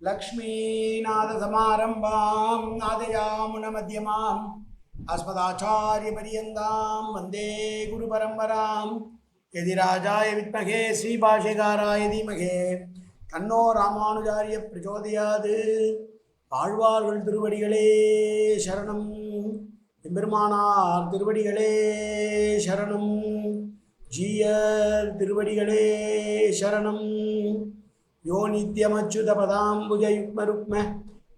लक्ष्मीनाथसमारम्भां नादयामुनमध्यमाम् अस्मदाचार्यपर्यन्तां वन्दे गुरुपरम्परां यदि राजाय विद्महे श्रीभाष्यकाराय धीमहे தன்னோ ராமானுஜாரிய பிரச்சோதயாது ஆழ்வார்கள் திருவடிகளே சரணம் எம்பெருமானார் திருவடிகளே சரணம் ஜீயர் திருவடிகளே சரணம் யோ நித்யமச்சுத பதாம்புஜயுக்மருக்ம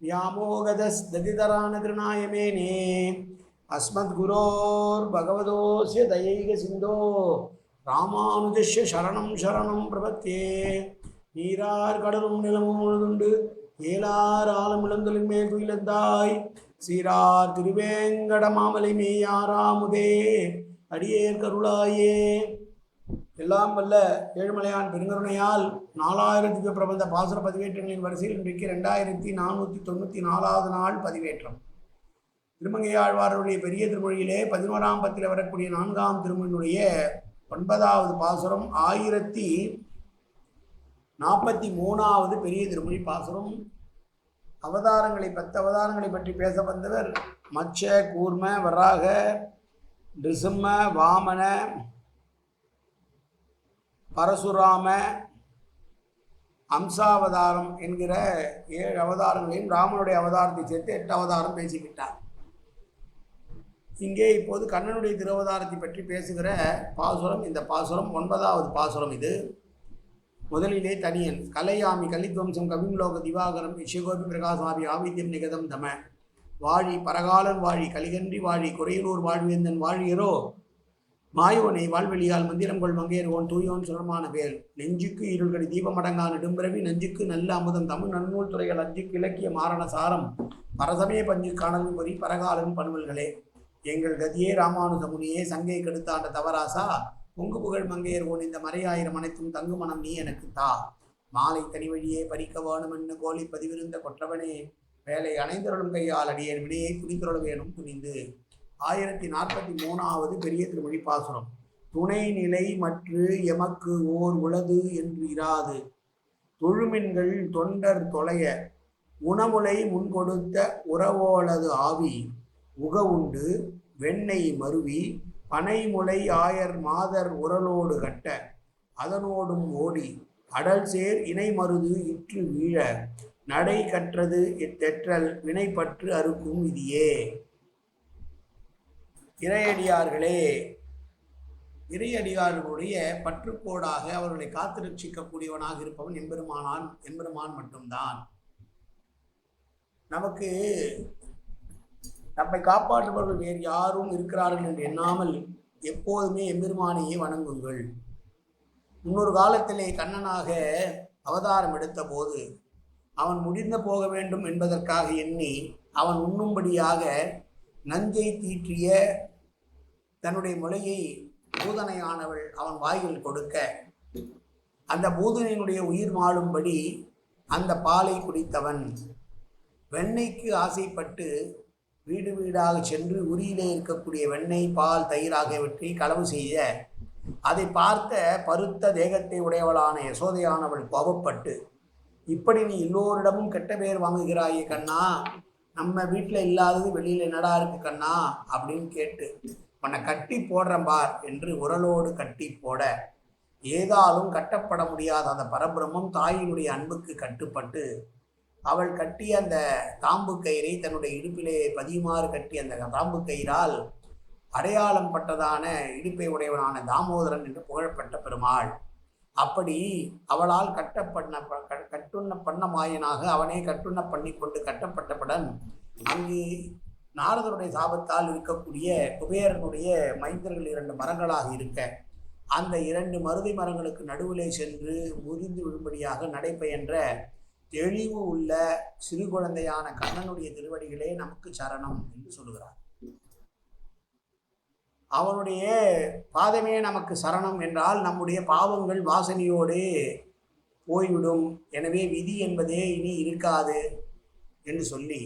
வியாமோகதஸ்ததிதரானகிருணாயமேனே அஸ்மத்குரோர் பகவதோஸ்ய தயைக சிந்தோ ராமானுஜஸ்ய சரணம் சரணம் பிரபத்தே. நீரார் கடலும் நிலமும் முழுதுண்டு ஏலார் ஆலமிழந்தலின் மேல் துயிலந்தாய். சீரார் திருவேங்கட மாமலை மேயாராமுதே. அடியேர் கருளாயே. எல்லாம் வல்ல ஏழுமலையான் பெருங்கருணையால் நாலாயிரத்தி பிரபந்த பாசுர பதிவேற்றங்களின் வரிசையில் இன்றைக்கு ரெண்டாயிரத்தி நானூற்றி தொண்ணூற்றி நாலாவது நாள் பதிவேற்றம். திருமங்கையாழ்வாருடைய பெரிய திருமொழியிலே பதினோராம் பத்தில் வரக்கூடிய நான்காம் திருமொழியினுடைய ஒன்பதாவது பாசுரம் ஆயிரத்தி நாற்பத்தி மூணாவது பெரிய திருமொழி பாசுரம். அவதாரங்களை பத்து அவதாரங்களை பற்றி பேச வந்தவர் மச்ச கூர்ம வராக நிருசிம்ம வாமன பரசுராம அம்சாவதாரம் என்கிற ஏழு அவதாரங்களையும் ராமனுடைய அவதாரத்தை சேர்த்து எட்டு அவதாரம் பேசிக்கிட்டார். இங்கே இப்போது கண்ணனுடைய திருவதாரத்தை பற்றி பேசுகிற பாசுரம் இந்த பாசுரம் ஒன்பதாவது பாசுரம் இது. முதலிலே தனியன் கலையாமி கலித்வம்சம் கவிம்லோக திவாகரம் இஷகோபி பிரகாசாமி ஆவித்யம் நிகதம் தம. வாழி பரகாலன் வாழி கலிகன்றி வாழி குறையலூர் வாழ்வேந்தன் வாழியரோ? மாயோனை வாழ்வெளியால் மந்திரம் கொள் மங்கையர்வோன் தூயோன் சுரமான வேல். நெஞ்சுக்கு இருள்கடி தீபமடங்கா நெடும்பிறவி நஞ்சுக்கு நல்ல அமுதம் தமிழ் நன்னூல் துறைகள் அஞ்சுக்கு இலக்கிய மாரண சாரம். பரசமே பஞ்சு காணலும் பொறி பரகாலும் பணுவல்களே. எங்கள் கதியே ராமானுஜமுனியே சங்கை கெடுத்தாண்ட தவராசா. பொங்கு புகழ் மங்கையர்வோன் இந்த மறையாயிரம் அனைத்தும் தங்கு மனம் நீ எனக்கு தா. மாலை தனி வழியே பறிக்க வேணும் கோழி பதிவிருந்த கொற்றவனே. வேலை அணைந்தருளும் கையால் அடியேன் வினையை துணிந்தருள் வேணும் துணிந்து. ஆயிரத்தி நாற்பத்தி மூணாவது பெரிய திருமொழி பாசுரம் துணை நிலை மற்று எமக்கு ஓர் உளது என்று இராது தொழுமின்கள் தொண்டர் தொலைய உணமுலை முன்கொடுத்த உறவோளது ஆவி உக உண்டு வெண்ணெய் மருவி பனைமுலை ஆயர் மாதர் உரலோடு கட்ட அதனோடும் ஓடி அடல் சேர் இணை மருது இற்று வீழ நடை கற்றது இத்தெற்றல் வினைப்பற்று அறுக்கும் விதியே. இறையடியார்களே இறையடியார்களுடைய பற்றுக்கோடாக அவர்களை காத்து ரட்சிக்கக்கூடியவனாக இருப்பவன் எம்பெருமானான் எம்பெருமான் மட்டும்தான். நமக்கு நம்மை காப்பாற்றுபவர்கள் வேறு யாரும் இருக்கிறார்கள் என்று எண்ணாமல் எப்போதுமே எம்பெருமானையே வணங்குங்கள். முன்னொரு காலத்திலே கண்ணனாக அவதாரம் எடுத்த போது அவன் முடிந்து போக வேண்டும் என்பதற்காக எண்ணி அவன் உண்ணும்படியாக நஞ்சை தீற்றிய தன்னுடைய முலையை பூதனையானவள் அவன் வாயில் கொடுக்க அந்த பூதனையினுடைய உயிர் மாளும்படி அந்த பாலை குடித்தவன் வெண்ணெய்க்கு ஆசைப்பட்டு வீடு வீடாக சென்று உரியிலே இருக்கக்கூடிய வெண்ணெய் பால் தயிர் ஆகியவற்றை களவு செய்ய அதை பார்த்த பருத்த தேகத்தை உடையவளான யசோதையானவள் கோபப்பட்டு இப்படி நீ எல்லோரிடமும் கெட்ட பெயர் வாங்குகிறாயே கண்ணா நம்ம வீட்டில் இல்லாதது வெளியில் என்னடா இருக்கு கண்ணா அப்படின்னு கேட்டு உன்னை கட்டி போடுறேன் பார் என்று உரலோடு கட்டி போட ஏதாலும் கட்டப்பட முடியாத அந்த பரபிரமும் தாயினுடைய அன்புக்கு கட்டுப்பட்டு அவள் கட்டிய அந்த தாம்பு கயிறை தன்னுடைய இடுப்பிலே பதியுமாறு கட்டிய அந்த தாம்பு கயிறால் அடையாளம் பட்டதான இடுப்பை உடையவனான தாமோதரன் என்று புகழப்பட்ட பெருமாள். அப்படி அவளால் கட்டப்பண்ண க- கட்டுண்ண பண்ண மாயனாக அவனே கட்டுண்ண பண்ணி கொண்டு கட்டப்பட்டவுடன் அங்கு நாரதனுடைய சாபத்தால் இருக்கக்கூடிய குபேரனுடைய மைந்தர்கள் இரண்டு மரங்களாக இருக்க அந்த இரண்டு மருதை மரங்களுக்கு நடுவிலே சென்று முறிந்து விழும்படியாக நடைபெயன்ற தெளிவு உள்ள சிறு குழந்தையான கண்ணனுடைய திருவடிகளே நமக்கு சரணம் என்று சொல்லுகிறார். அவனுடைய பாதமே நமக்கு சரணம் என்றால் நம்முடைய பாவங்கள் வாசனையோடு போய்விடும். எனவே விதி என்பதே இனி இருக்காது என்று சொல்லி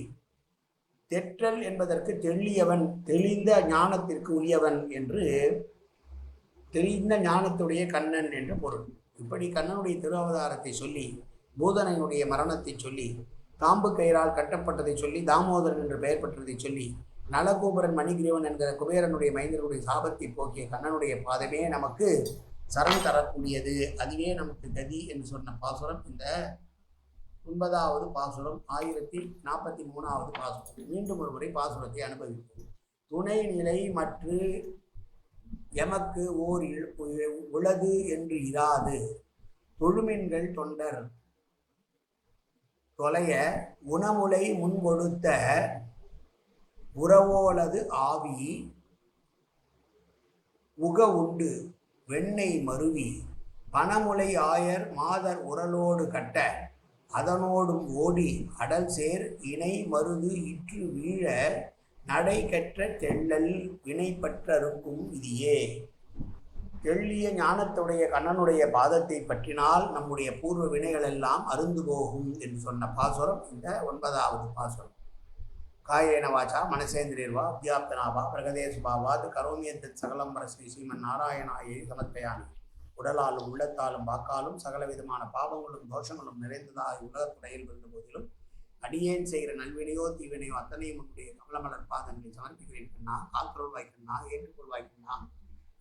தெற்றல் என்பதற்கு தெளியவன் தெளிந்த ஞானத்திற்கு உரியவன் என்று தெளிந்த ஞானத்துடைய கண்ணன் என்று பொருள். இப்படி கண்ணனுடைய திருவதாரத்தை சொல்லி பூதனையுடைய மரணத்தை சொல்லி தாம்பு கயிறால் கட்டப்பட்டதை சொல்லி தாமோதரன் என்று பெயர் பெற்றதை சொல்லி நலகோபுரன் மணிகிரீவன் என்கிற குபேரனுடைய மைந்தனுடைய சாபத்தை போக்கிய கண்ணனுடைய பாதமே நமக்கு சரண் தரக்கூடியது. அதுவே நமக்கு கதி என்று சொன்ன பாசுரம். இந்த ஒன்பதாவது பாசுரம் ஆயிரத்தி நாற்பத்தி மூணாவது பாசுரம். மீண்டும் ஒரு முறை பாசுரத்தை அனுபவிப்போம். துணை நிலை மற்று எமக்கு ஓர் உலகு என்று இராது. தொழுமின்கள் தொண்டர் தொலைய உணமுலை முன்கொடுத்த உறவோலது ஆவி உக உண்டு. வெண்ணெய் மருவி பணமுலை ஆயர் மாதர் உரலோடு கட்ட அதனோடும் ஓடி அடல் சேர் இணை மருது இற்று வீழ நடை கற்ற தெள்ளல் வினைப்பற்றறுக்கும் இதையே தெள்ளிய ஞானத்துடைய கண்ணனுடைய பாதத்தை பற்றினால் நம்முடைய பூர்வ வினைகள் எல்லாம் அருந்து போகும் என்று சொன்ன பாசுரம் இந்த ஒன்பதாவது பாசுரம். காயேன வாச்சா மனசேந்திரியர்வா அத்தியாப்தனாவா பிரகதேசுபாவாத் கரோமியத்த சகலம் ஸ்ரீ ஸ்ரீமன் நாராயணாயை சமர்ப்பயாமி உடலாலும் உள்ளத்தாலும் வாக்காலும் சகல விதமான பாவங்களும் தோஷங்களும் நிறைந்ததாக உலகத்துடையில் இருந்த போதிலும் அடியேன் செய்கிற நல்வினையோ தீவினையோ அத்தனையும் உன்னுடைய கமலமலர் பாதங்களை சமர்ப்பிக்கிறேன் கண்ணா. காத்தருள்வாய் கண்ணா ஏற்றுக்கொள்வாய் கண்ணா.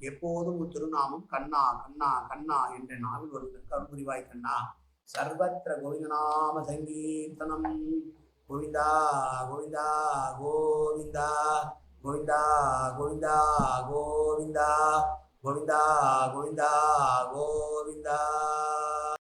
எப்போதும் திருநாமம் கண்ணா கண்ணா கண்ணா என்ற நாவில் வருவதற்கு அருள் கண்ணா. சர்வத்திர கோவிந்தநாம சங்கீர்த்தனம். கோவிந்தா கோவிந்தா கோவிந்தா கோவிந்தா கோவிந்தா கோவிந்தா. 고민다 고민다 고민다.